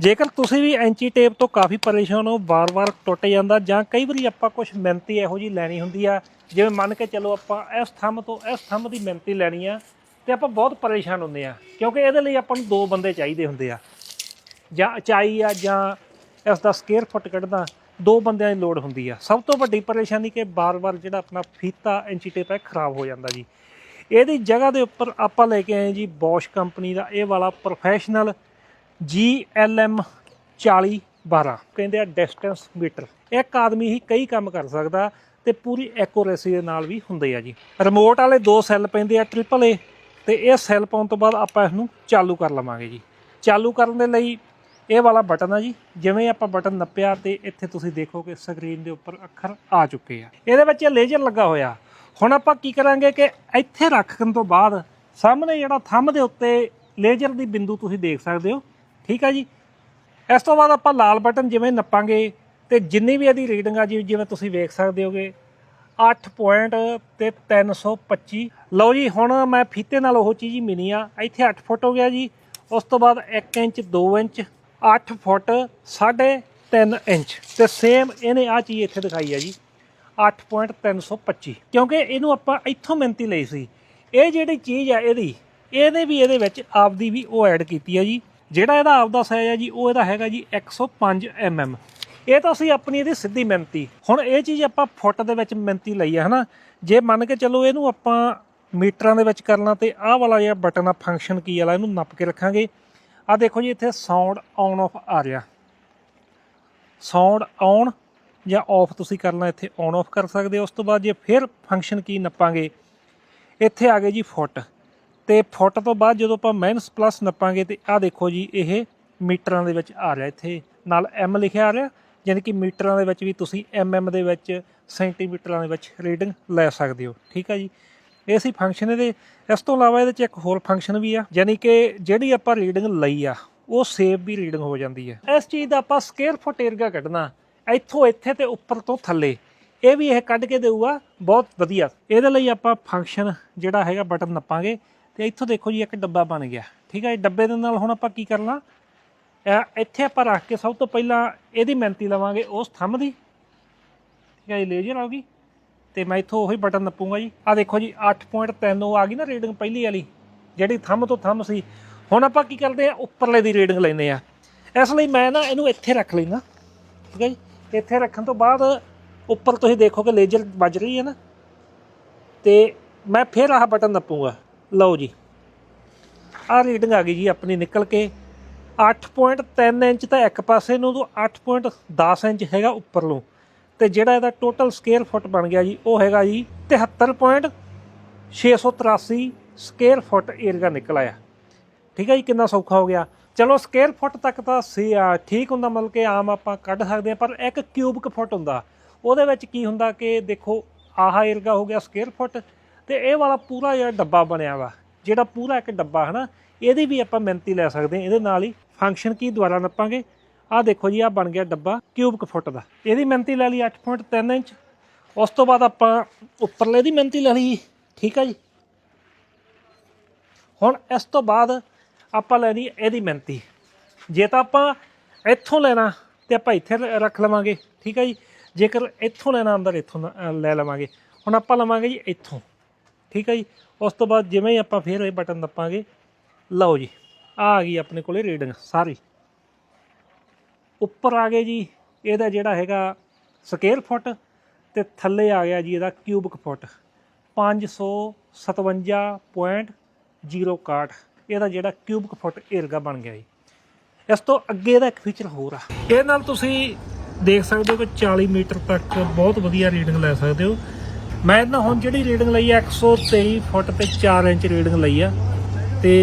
ਜੇਕਰ ਤੁਸੀਂ ਵੀ ਐਂਚੀ ਟੇਪ ਤੋਂ ਕਾਫੀ ਪਰੇਸ਼ਾਨ ਹੋ, ਵਾਰ-ਵਾਰ ਟੁੱਟ ਜਾਂਦਾ ਜਾਂ ਕਈ ਵਾਰੀ ਆਪਾਂ ਕੁਝ ਮਿਹਨਤੀ ਇਹੋ ਜੀ ਲੈਣੀ ਹੁੰਦੀ ਆ, ਜਿਵੇਂ ਮੰਨ ਕੇ ਚੱਲੋ ਆਪਾਂ ਇਸ ਥੰਮ ਤੋਂ ਇਸ ਥੰਮ ਦੀ ਮਿਹਨਤੀ ਲੈਣੀ ਆ, ਤੇ ਆਪਾਂ ਬਹੁਤ ਪਰੇਸ਼ਾਨ ਹੁੰਦੇ ਆ, ਕਿਉਂਕਿ ਇਹਦੇ ਲਈ ਆਪਾਂ ਨੂੰ ਦੋ ਬੰਦੇ ਚਾਹੀਦੇ ਹੁੰਦੇ ਆ। ਜਾਂ ਉਚਾਈ ਆ ਜਾਂ ਇਸ ਦਾ ਸਕੁਅਰ ਫੁੱਟ ਕੱਢਦਾ, ਦੋ ਬੰਦਿਆਂ ਦੀ ਲੋੜ ਹੁੰਦੀ ਆ। ਸਭ ਤੋਂ ਵੱਡੀ ਪਰੇਸ਼ਾਨੀ ਕਿ ਬਾਰ-ਬਾਰ ਜਿਹੜਾ ਆਪਣਾ ਫੀਤਾ ਐਂਚੀ ਟੇਪ ਹੈ ਖਰਾਬ ਹੋ ਜਾਂਦਾ ਜੀ। ਇਹਦੀ ਜਗ੍ਹਾ ਦੇ ਉੱਪਰ ਆਪਾਂ ਲੈ ਕੇ ਆਏ ਜੀ ਬੋਸ਼ ਕੰਪਨੀ ਦਾ, ਇਹ ਵਾਲਾ ਪ੍ਰੋਫੈਸ਼ਨਲ GLM 4012 ਕਹਿੰਦੇ ਆ ਡਿਸਟੈਂਸ ਮੀਟਰ ਇੱਕ ਆਦਮੀ ਹੀ ਕਈ ਕੰਮ ਕਰ ਸਕਦਾ ਤੇ ਪੂਰੀ ਐਕੂਰੇਸੀ ਦੇ ਨਾਲ ਵੀ ਹੁੰਦੇ ਆ ਜੀ। ਰਿਮੋਟ ਵਾਲੇ ਦੋ ਸੈੱਲ ਪੈਂਦੇ ਆ ਟ੍ਰਿਪਲ ਏ ਤੇ ਇਹ ਸੈੱਲ ਪਾਉਣ ਤੋਂ ਬਾਅਦ ਆਪਾਂ ਇਹਨੂੰ ਚਾਲੂ ਕਰ ਲਵਾਂਗੇ ਜੀ। ਚਾਲੂ ਕਰਨ ਦੇ ਲਈ ਇਹ ਵਾਲਾ ਬਟਨ ਆ ਜੀ, ਜਿਵੇਂ ਆਪਾਂ ਬਟਨ ਨੱਪਿਆ ਤੇ ਇੱਥੇ ਤੁਸੀਂ ਦੇਖੋਗੇ ਸਕਰੀਨ ਦੇ ਉੱਪਰ ਅੱਖਰ ਆ ਚੁੱਕੇ ਆ। ਇਹਦੇ ਵਿੱਚ ਲੇਜ਼ਰ ਲੱਗਾ ਹੋਇਆ। ਹੁਣ ਆਪਾਂ ਕੀ ਕਰਾਂਗੇ ਕਿ ਇੱਥੇ ਰੱਖਣ ਤੋਂ ਬਾਅਦ ਸਾਹਮਣੇ ਜਿਹੜਾ ਥੰਮ ਦੇ ਉੱਤੇ ਲੇਜ਼ਰ ਦੀ ਬਿੰਦੂ ਤੁਸੀਂ ਦੇਖ ਸਕਦੇ ਹੋ ਠੀਕ ਆ ਜੀ? ਇਸ ਤੋਂ ਬਾਅਦ ਆਪਾਂ ਲਾਲ ਬਟਨ ਜਿਵੇਂ ਨੱਪਾਂਗੇ ਤੇ ਜਿੰਨੀ ਵੀ ਇਹਦੀ ਰੀਡਿੰਗ ਆ ਜੀ, ਜਿਵੇਂ ਤੁਸੀਂ ਵੇਖ ਸਕਦੇ ਹੋਗੇ 8 ਪੁਆਇੰਟ ਤੇ 325 ਲਓ ਜੀ, ਹੁਣ ਮੈਂ ਫੀਤੇ ਨਾਲ ਉਹ ਚੀਜ਼ ਹੀ ਮਿਨੀ ਆ। ਇੱਥੇ 8 ਫੁੱਟ ਹੋ ਗਿਆ ਜੀ। ਉਸ ਤੋਂ ਬਾਅਦ 1 ਇੰਚ 2 ਇੰਚ 8 ਫੁੱਟ 3.5 ਇੰਚ। ਤੇ ਸੇਮ ਇਹਨੇ ਆ ਚੀਜ਼ ਇੱਥੇ ਦਿਖਾਈ ਆ ਜੀ 8.325 ਕਿਉਂਕਿ ਇਹਨੂੰ ਆਪਾਂ ਇੱਥੋਂ ਮਿੰਤੀ ਲਈ ਸੀ। ਇਹ ਜਿਹੜੀ ਚੀਜ਼ ਆ ਇਹਦੀ ਇਹਦੇ ਵੀ ਇਹਦੇ ਵਿੱਚ ਆਪਦੀ ਵੀ ਉਹ ਐਡ ਕੀਤੀ ਆ ਜੀ। ਜਿਹੜਾ ਇਹਦਾ ਆਪਦਾ ਸਾਈਜ਼ ਆ ਜੀ, ਉਹ ਇਹਦਾ ਹੈਗਾ ਜੀ 105 mm ਇਹ ਤਾਂ ਅਸੀਂ ਆਪਣੀ ਇਹਦੀ ਸਿੱਧੀ ਮਿੰਤੀ ਹੁਣ ਇਹ ਚੀਜ਼ ਆਪਾਂ ਫੁੱਟ ਦੇ ਵਿੱਚ ਮਿੰਤੀ ਲਈ ਆ, ਹਨਾ? ਜੇ ਮੰਨ ਕੇ ਚੱਲੋ ਇਹਨੂੰ ਆਪਾਂ ਮੀਟਰਾਂ ਦੇ ਵਿੱਚ ਕਰਨਾ ਤੇ ਆਹ ਵਾਲਾ ਜਿਹੜਾ ਬਟਨ ਆ ਫੰਕਸ਼ਨ ਕੀ ਵਾਲਾ, ਇਹਨੂੰ ਨੱਪ ਕੇ ਰੱਖਾਂਗੇ। ਆ ਦੇਖੋ ਜੀ, ਇੱਥੇ ਸਾਊਂਡ ਆਨ ਆਫ ਆ ਰਿਹਾ। ਸਾਊਂਡ ਆਨ ਜਾਂ ਆਫ ਤੁਸੀਂ ਕਰਨਾ, ਇੱਥੇ ਆਨ ਆਫ ਕਰ ਸਕਦੇ ਹੋ। ਉਸ ਤੋਂ ਬਾਅਦ ਜੇ ਫਿਰ ਫੰਕਸ਼ਨ ਕੀ ਨੱਪਾਂਗੇ, ਇੱਥੇ ਆ ਗਏ ਜੀ ਫੁੱਟ। ਤੇ ਫੁੱਟ ਤੋਂ ਬਾਅਦ ਜਦੋਂ ਆਪਾਂ ਮਾਈਨਸ ਪਲੱਸ ਨੱਪਾਂਗੇ ਤੇ ਆਹ ਦੇਖੋ ਜੀ, ਇਹ ਮੀਟਰਾਂ ਦੇ ਵਿੱਚ ਆ ਰਿਹਾ ਇੱਥੇ। ਨਾਲ ਐਮ ਲਿਖਿਆ ਆ ਰਿਹਾ, ਯਾਨੀ ਕਿ ਮੀਟਰਾਂ ਦੇ ਵਿੱਚ ਵੀ ਤੁਸੀਂ ਐਮਐਮ ਦੇ ਵਿੱਚ ਸੈਂਟੀਮੀਟਰਾਂ ਦੇ ਵਿੱਚ ਰੀਡਿੰਗ ਲੈ ਸਕਦੇ ਹੋ। ਠੀਕ ਆ ਜੀ? ਇਹ ਸੀ ਫੰਕਸ਼ਨ ਇਹਦੇ। ਇਸ ਤੋਂ ਇਲਾਵਾ ਇਹਦੇ ਚ ਇੱਕ ਹੋਰ ਫੰਕਸ਼ਨ ਵੀ ਆ, ਯਾਨੀ ਕਿ ਜਿਹੜੀ ਆਪਾਂ ਰੀਡਿੰਗ ਲਈ ਆ, ਉਹ ਸੇਵ ਵੀ ਰੀਡਿੰਗ ਹੋ ਜਾਂਦੀ ਹੈ ਇਸ ਚੀਜ਼ ਦਾ ਆਪਾਂ ਸਕੇਅਰ ਫੁੱਟ ਏਰੀਆ ਕੱਢਣਾ, ਇੱਥੋਂ ਇੱਥੇ ਤੇ ਉੱਪਰ ਤੋਂ ਥੱਲੇ। ਇਹ ਵੀ ਇਹ ਕੱਢ ਕੇ ਦੇਊਗਾ, ਬਹੁਤ ਵਧੀਆ। ਇਹਦੇ ਲਈ ਆਪਾਂ ਫੰਕਸ਼ਨ ਜਿਹੜਾ ਹੈਗਾ ਬਟਨ ਨੱਪਾਂਗੇ। ਤੇ ਇੱਥੋਂ ਦੇਖੋ ਜੀ ਇੱਕ ਡੱਬਾ ਬਣ ਗਿਆ। ਠੀਕ ਹੈ ਇਹ ਡੱਬੇ ਦੇ ਨਾਲ ਹੁਣ ਆਪਾਂ ਕੀ ਕਰਨਾ? ਇਹ ਇੱਥੇ ਆਪਾਂ ਰੱਖ ਕੇ ਸਭ ਤੋਂ ਪਹਿਲਾਂ ਇਹਦੀ ਮਿਹਨਤੀ ਲਵਾਂਗੇ, ਉਸ ਥੰਮ ਦੀ। ਠੀਕ ਹੈ ਜੀ ਲੇਜ਼ਰ ਆ ਗਈ। ਤੇ ਮੈਂ ਇੱਥੋਂ ਉਹੀ ਬਟਨ ਨੱਪੂਗਾ ਜੀ। ਆ ਦੇਖੋ ਜੀ 8.3 ਉਹ ਆ ਗਈ ਨਾ ਰੇਡਿੰਗ ਪਹਿਲੀ ਵਾਲੀ, ਜਿਹੜੀ ਥੰਮ ਤੋਂ ਥੰਮ ਸੀ। ਹੁਣ ਆਪਾਂ ਕੀ ਕਰਦੇ ਆ, ਉੱਪਰਲੇ ਦੀ ਰੇਡਿੰਗ ਲੈਂਦੇ ਆ। ਇਸ ਲਈ ਮੈਂ ਨਾ ਇਹਨੂੰ ਇੱਥੇ ਰੱਖ ਲੈਣਾ ਠੀਕ ਹੈ ਜੀ, ਇੱਥੇ ਰੱਖਣ ਤੋਂ ਬਾਅਦ ਉੱਪਰ ਤੁਸੀਂ ਦੇਖੋਗੇ ਲੇਜ਼ਰ ਵੱਜ ਰਹੀ ਹੈ ਨਾ। ਤੇ ਮੈਂ ਫਿਰ ਆਹ ਬਟਨ ਨੱਪੂਗਾ। ਲਓ ਜੀ। ਆਹ ਰੀਡਿੰਗ ਆ ਗਈ ਜੀ ਆਪਣੀ ਨਿਕਲ ਕੇ। 8.3 ਇੰਚ ਤਾਂ ਇੱਕ ਪਾਸੇ ਨੂੰ, ਤੋਂ 8.10 ਇੰਚ ਹੈਗਾ ਉੱਪਰ ਨੂੰ ਤੇ ਜਿਹੜਾ ਇਹਦਾ ਟੋਟਲ ਸਕੇਅਰ ਫੁੱਟ ਬਣ ਗਿਆ ਜੀ, ਉਹ ਹੈਗਾ ਜੀ 73.683 ਸਕੇਅਰ ਫੁੱਟ ਏਰੀਆ ਨਿਕਲ ਆਇਆ। ਠੀਕ ਹੈ ਜੀ, ਕਿੰਨਾ ਸੌਖਾ ਹੋ ਗਿਆ। ਚਲੋ ਸਕੇਅਰ ਫੁੱਟ ਤੱਕ ਤਾਂ ਸੀ ਆ ਠੀਕ ਹੁੰਦਾ, ਮਤਲਬ ਕਿ ਆਮ ਆਪਾਂ ਕੱਢ ਸਕਦੇ ਆ ਪਰ ਇੱਕ ਕਿਊਬਿਕ ਫੁੱਟ ਹੁੰਦਾ। ਉਹਦੇ ਵਿੱਚ ਕੀ ਹੁੰਦਾ ਕਿ ਦੇਖੋ, ਆਹ ਏਰੀਆ ਹੋ ਗਿਆ ਸਕੇਅਰ ਫੁੱਟ ਤੇ ਇਹ ਵਾਲਾ ਪੂਰਾ ਜਿਹੜਾ ਡੱਬਾ ਬਣਿਆ ਵਾ, ਜਿਹੜਾ ਪੂਰਾ ਇੱਕ ਡੱਬਾ ਹਨਾ, ਇਹਦੀ ਵੀ ਆਪਾਂ ਮਿਹਨਤੀ ਲੈ ਸਕਦੇ ਹਾਂ, ਇਹਦੇ ਨਾਲ ਹੀ ਫੰਕਸ਼ਨ ਕੀ ਦੁਆਰਾ ਨੱਪਾਂਗੇ? ਆਹ ਦੇਖੋ ਜੀ, ਆਹ ਬਣ ਗਿਆ ਡੱਬਾ ਕਿਊਬਿਕ ਫੁੱਟ ਦਾ। ਇਹਦੀ ਮਿਹਨਤੀ ਲੈ ਲਈ 8.3 ਇੰਚ। ਉਸ ਤੋਂ ਬਾਅਦ ਆਪਾਂ ਉੱਪਰਲੇ ਦੀ ਮਿਹਨਤੀ ਲੈ ਲਈ, ਠੀਕ ਆ ਜੀ? ਹੁਣ ਇਸ ਤੋਂ ਬਾਅਦ ਆਪਾਂ ਲੈਣੀ ਇਹਦੀ ਮਿਹਨਤੀ ਜੇ ਤਾਂ ਆਪਾਂ ਇੱਥੋਂ ਲੈਣਾ ਤੇ ਆਪਾਂ ਇੱਥੇ ਰ- ਰੱਖ ਲਵਾਂਗੇ, ਠੀਕ ਹੈ ਜੀ? ਜੇਕਰ ਇੱਥੋਂ ਲੈਣਾ ਅੰਦਰ, ਇੱਥੋਂ ਲੈ ਲਵਾਂਗੇ। ਹੁਣ ਆਪਾਂ ਲਵਾਂਗੇ ਜੀ ਇੱਥੋਂ। ਠੀਕ ਹੈ ਜੀ? ਉਸ ਤੋਂ ਬਾਅਦ ਜਿਵੇਂ ਹੀ ਆਪਾਂ ਫੇਰ ਇਹ ਬਟਨ ਦੱਪਾਂਗੇ, ਲਓ ਜੀ, ਆ ਗਈ ਆਪਣੇ ਕੋਲੇ ਰੀਡਿੰਗ ਸਾਰੀ। ਉੱਪਰ ਆ ਗਏ ਜੀ, ਇਹਦਾ ਜਿਹੜਾ ਹੈਗਾ ਸਕੇਅਰ ਫੁੱਟ ਤੇ ਥੱਲੇ ਆ ਗਿਆ ਜੀ ਇਹਦਾ ਕਿਊਬਿਕ ਫੁੱਟ। 557.061 ਇਹਦਾ ਜਿਹੜਾ ਕਿਊਬਿਕ ਫੁੱਟ ਏਰਗਾ ਬਣ ਗਿਆ ਜੀ। ਇਸ ਤੋਂ ਅੱਗੇ ਦਾ ਇੱਕ ਫੀਚਰ ਹੋਰ ਆ। ਇਹ ਨਾਲ ਤੁਸੀਂ ਦੇਖ ਸਕਦੇ ਹੋ ਕਿ 40 ਮੀਟਰ ਤੱਕ ਬਹੁਤ ਵਧੀਆ ਰੀਡਿੰਗ ਲੈ ਸਕਦੇ ਹੋ। ਮੈਂ ਇਹਨਾਂ ਹੁਣ ਜਿਹੜੀ ਰੀਡਿੰਗ ਲਈ ਆ 123 ਫੁੱਟ ਤੇ 4 ਇੰਚ ਰੀਡਿੰਗ ਲਈ ਆ। ਤੇ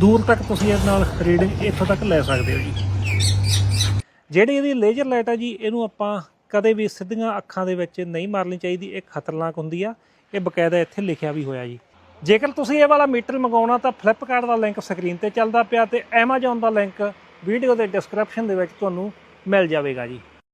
ਦੂਰ ਤੱਕ ਤੁਸੀਂ ਇਹਦੇ ਨਾਲ ਰੀਡਿੰਗ ਇੱਥੋਂ ਤੱਕ ਲੈ ਸਕਦੇ ਹੋ ਜੀ। ਜਿਹੜੀ ਇਹਦੀ ਲੇਜ਼ਰ ਲਾਈਟ ਆ ਜੀ, ਇਹਨੂੰ ਆਪਾਂ ਕਦੇ ਵੀ ਸਿੱਧੀਆਂ ਅੱਖਾਂ ਦੇ ਵਿੱਚ ਨਹੀਂ ਮਾਰਨੀ ਚਾਹੀਦੀ, ਇਹ ਖਤਰਨਾਕ ਹੁੰਦੀ ਆ। ਇਹ ਬਕਾਇਦਾ ਇੱਥੇ ਲਿਖਿਆ ਵੀ ਹੋਇਆ ਜੀ। ਜੇਕਰ ਤੁਸੀਂ ਇਹ ਵਾਲਾ ਮੀਟਰ ਮੰਗਾਉਣਾ ਤਾਂ ਫਲਿੱਪਕਾਰਟ ਦਾ ਲਿੰਕ ਸਕਰੀਨ ਤੇ ਚੱਲਦਾ ਪਿਆ ਤੇ Amazon ਦਾ ਲਿੰਕ ਵੀਡੀਓ ਦੇ ਡਿਸਕ੍ਰਿਪਸ਼ਨ ਦੇ ਵਿੱਚ ਤੁਹਾਨੂੰ ਮਿਲ ਜਾਵੇਗਾ ਜੀ।